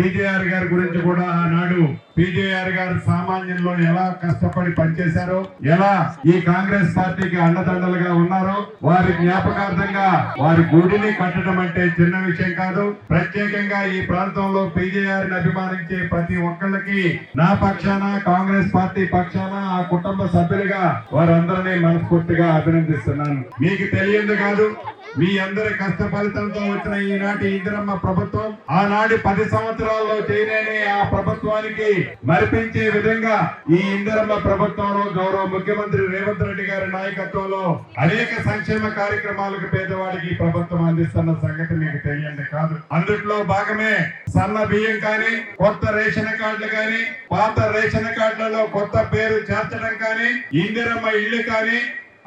PJR గారి గురించి కూడా ఆనాడు పీజేఆర్ గారు సామాన్యంలో ఎలా కష్టపడి పనిచేశారో ఎలా ఈ కాంగ్రెస్ పార్టీకి అండదండలుగా ఉన్నారో వారి జ్ఞాపకార్థంగా వారి గుడిని కట్టడం అంటే చిన్న విషయం కాదు. ప్రత్యేకంగా ఈ ప్రాంతంలో పీజేఆర్ని అభిమానించే ప్రతి ఒక్కళ్ళకి నా పక్షాన కాంగ్రెస్ పార్టీ పక్షాన ఆ కుటుంబ సభ్యులుగా వారందరినీ మనస్ఫూర్తిగా అభినందిస్తున్నాను. మీకు తెలియదు కాదు మీ అందరి కష్ట ఫలితంతో వచ్చిన ఈనాటి ఇందిరమ్మ ప్రభుత్వం ఆనాటి పది సంవత్సరాల్లో చేయలేని ఆ ప్రభుత్వానికి మరిపించే విధంగా ఈ ఇందిరమ్మ ప్రభుత్వంలో గౌరవ ముఖ్యమంత్రి రేవంత్ రెడ్డి గారి నాయకత్వంలో అనేక సంక్షేమ కార్యక్రమాలకు పేదవాడికి ప్రభుత్వం అందిస్తున్న సంగతి మీకు తెలియండి కాదు. అందుట్లో భాగమే సన్న బియ్యం కానీ కొత్త రేషన్ కార్డులు కానీ పాత రేషన్ కార్డులలో కొత్త పేరు చేర్చడం కానీ ఇందిరమ్మ ఇల్లు కానీ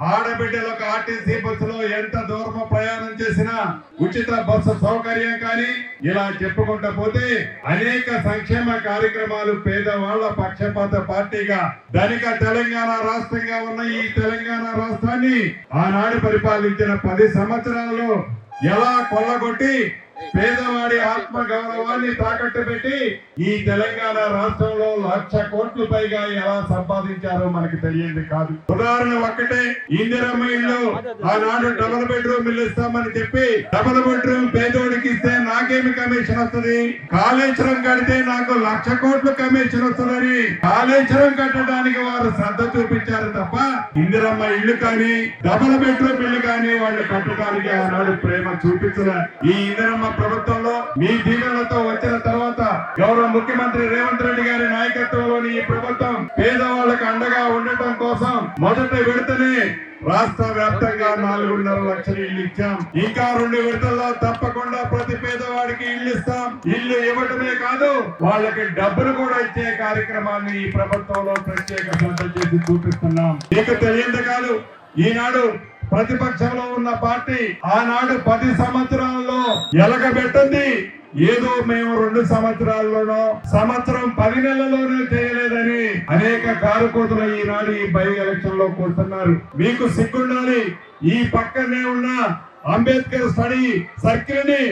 ఆడబిడ్డలకు ఆర్టీసీ బస్సులో ఎంత దూరం ప్రయాణం చేసినా ఉచిత బస్సు సౌకర్యం కానీ ఇలా చెప్పుకుంటా పోతే అనేక సంక్షేమ కార్యక్రమాలు పేదవాళ్ళ పక్షపాత పార్టీగా ధనిక తెలంగాణ రాష్ట్రంగా ఉన్న ఈ తెలంగాణ రాష్ట్రాన్ని ఆనాడు పరిపాలించిన పది సంవత్సరాలలో ఎలా కొల్లగొట్టి పేదవాడి ఆత్మ గౌరవాన్ని తాకట్టు పెట్టి ఈ తెలంగాణ రాష్ట్రంలో లక్ష కోట్లు పైగా ఎలా సంపాదించారో మనకి తెలియంది కాదు. ఉదాహరణ ఒక్కటే ఇందిరమ్మ ఇల్లు. ఆనాడు డబుల్ బెడ్రూమ్ ఇల్లు ఇస్తామని చెప్పి డబుల్ బెడ్రూమ్ పేదోడికి ఇస్తే నాకేమి కమిషన్ వస్తుంది? కాళేశ్వరం కడితే నాకు లక్ష కోట్లు కమిషన్ వస్తుందని కాళేశ్వరం కట్టడానికి వారు శ్రద్ధ చూపించారు తప్ప ఇందిరమ్మ ఇల్లు కానీ డబుల్ బెడ్రూమ్ ఇల్లు కానీ వాళ్ళు కట్టడానికి ఆనాడు ప్రేమ చూపించలే. ఈ ఇందిరమ్మ ప్రభుత్వంలో మీ దీవెనలతో వచ్చిన తర్వాత గౌరవ ముఖ్యమంత్రి రేవంత్ రెడ్డి గారి నాయకత్వంలోని ఈ ప్రభుత్వం పేదవాళ్ళకు అండగా ఉండటం కోసం మొదటి విడతనే రాష్ట్ర వ్యాప్తంగా నాలుగున్నర లక్షల ఇల్లు ఇచ్చాం. ఇంకా రెండు విడతల్లో తప్పకుండా ప్రతి పేదవాడికి ఇల్లు ఇస్తాం. ఇల్లు ఇవ్వటమే కాదు వాళ్ళకి డబ్బులు కూడా ఇచ్చే కార్యక్రమాన్ని ఈ ప్రభుత్వంలో ప్రత్యేక శ్రద్ధ చేసి చూపిస్తున్నాం. మీకు తెలియదు కాదు ఈనాడు ప్రతిపక్షంలో ఉన్న పార్టీ ఆనాడు పది సంవత్సరాల్లో ఎలగబెట్టింది. ఏదో మేము రెండు సంవత్సరాల్లోనో సంవత్సరం పది నెలల్లోనే చేయలేదని అనేక కారుకోతులు ఈనాడు ఈ బై ఎలక్షన్లో కూర్చున్నారు. మీకు సిగ్గుండాలి ఈ పక్కనే ఉన్న అంబేద్కర్ స్టడీ సర్కిల్ని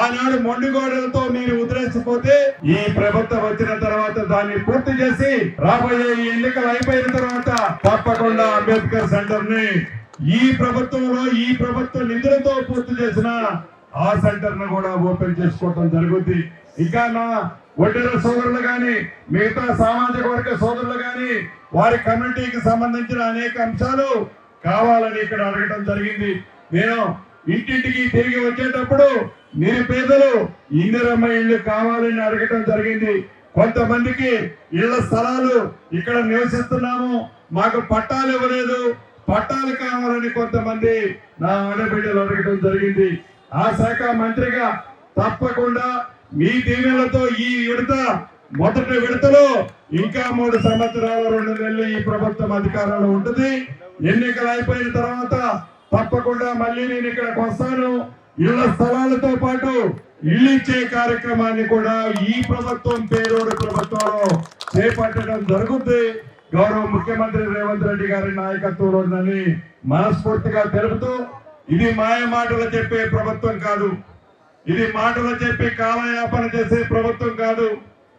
ఆనాడు మొండిగోడలతో మీరు ఉద్రేసిపోతే ఈ ప్రభుత్వం వచ్చిన తర్వాత దాన్ని పూర్తి చేసి రాబోయే ఈ ఎన్నికలు అయిపోయిన తర్వాత తప్పకుండా అంబేద్కర్ సెంటర్ని ఈ ప్రభుత్వంలో ఈ ప్రభుత్వ నిధులతో పూర్తి చేసిన ఆ సెంటర్ను కూడా ఓపెన్ చేసుకోవటం జరుగుద్ది. ఇంకా నా ఒడ్డెర సోదరులు కానీ మిగతా సామాజిక వర్గ సోదరులు కానీ వారి కమ్యూనిటీకి సంబంధించిన అనేక అంశాలు కావాలని ఇక్కడ అడగటం జరిగింది. నేను ఇంటింటికి తిరిగి వచ్చేటప్పుడు నిరుపేదలు ఇందిరమ్మ ఇళ్ళు కావాలని అడగటం జరిగింది. కొంతమందికి ఇళ్ళ స్థలాలు ఇక్కడ నివసిస్తున్నాము. మాకు పట్టాలు ఇవ్వలేదు. పట్టాలు కావాలని కొంతమంది నా ఆడబిడ్డలు అడగడం జరిగింది. ఆ శాఖ మంత్రిగా తప్పకుండా మీ దీవెనలతో ఈ విడత మొదటి విడతలో ఇంకా మూడు సంవత్సరాలు రెండు నెలలు ఈ ప్రభుత్వం అధికారంలో ఉంటుంది. ఎన్నికలు అయిపోయిన తర్వాత తప్పకుండా మళ్ళీ నేను ఇక్కడికి వస్తాను. ఇళ్ళ స్థలాలతో పాటు ఇల్లు ఇచ్చే కార్యక్రమాన్ని కూడా ఈ ప్రభుత్వం పేరోడు ప్రభుత్వంలో చేపట్టడం జరుగుతుంది గౌరవ ముఖ్యమంత్రి రేవంత్ రెడ్డి గారి నాయకత్వంలో ఉందని మనస్ఫూర్తిగా తెలుపుతూ ఇది మాయ మాటలు చెప్పే ప్రభుత్వం కాదు. ఇది మాటలు చెప్పి కాలయాపన చేసే ప్రభుత్వం కాదు.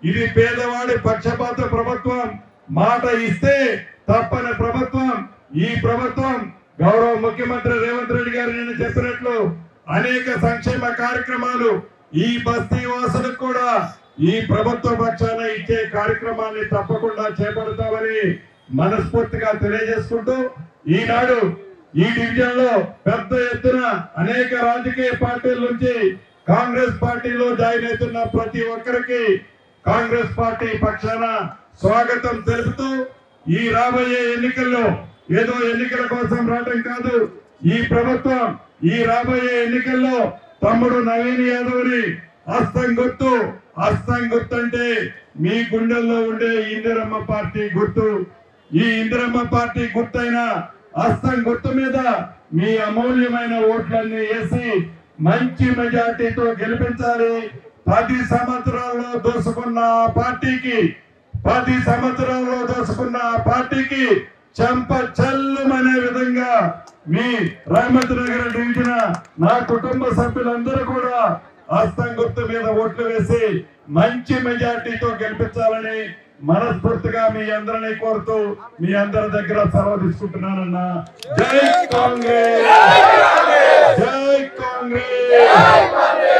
ఇది పేదవాడి పక్షపాత ప్రభుత్వం. మాట ఇస్తే తప్పని ప్రభుత్వం. ఈ ప్రభుత్వం గౌరవ ముఖ్యమంత్రి రేవంత్ రెడ్డి గారు నేను చెప్పినట్లు అనేక సంక్షేమ కార్యక్రమాలు ఈ బస్తీ వాసులకు కూడా ఈ ప్రభుత్వ పక్షాన ఇచ్చే కార్యక్రమాన్ని తప్పకుండా చేపడతామని మనస్ఫూర్తిగా తెలియజేసుకుంటూ ఈనాడు ఈ డివిజన్లో పెద్ద ఎత్తున అనేక రాజకీయ పార్టీల నుంచి కాంగ్రెస్ పార్టీలో జాయిన్ అవుతున్న ప్రతి ఒక్కరికి కాంగ్రెస్ పార్టీ పక్షాన స్వాగతం తెలుపుతూ ఈ రాబోయే ఎన్నికల్లో ఏదో ఎన్నికల కోసం రావటం కాదు ఈ ప్రభుత్వం ఈ రాబోయే ఎన్నికల్లో తమ్ముడు నవీన్ యాదవ్ని హస్తం గుర్తు హస్తం గుర్తు అంటే మీ గుండెల్లో ఉండే ఇందిరమ్మ పార్టీ గుర్తు. ఈ ఇందిరమ్మ పార్టీ గుర్తైన హస్తం గుర్తు మీద మీ అమూల్యమైన ఓట్లన్నీ వేసి మంచి మెజార్టీతో గెలిపించాలి. పది సంవత్సరాల్లో దోసుకున్న పార్టీకి పది సంవత్సరాల్లో దోసుకున్న పార్టీకి చెంప చల్లుమనే విధంగా మీ రహమత్ నగర్ డివిజన్ నా కుటుంబ సభ్యులందరూ కూడా హస్తం గుర్తు మీద ఓట్లు వేసి మంచి మెజార్టీతో గెలిపించాలని మనస్ఫూర్తిగా మీ అందరినీ కోరుతూ మీ అందరి దగ్గర సెలవు తీసుకుంటున్నానన్నా. జై కాంగ్రెస్! జై కాంగ్రెస్!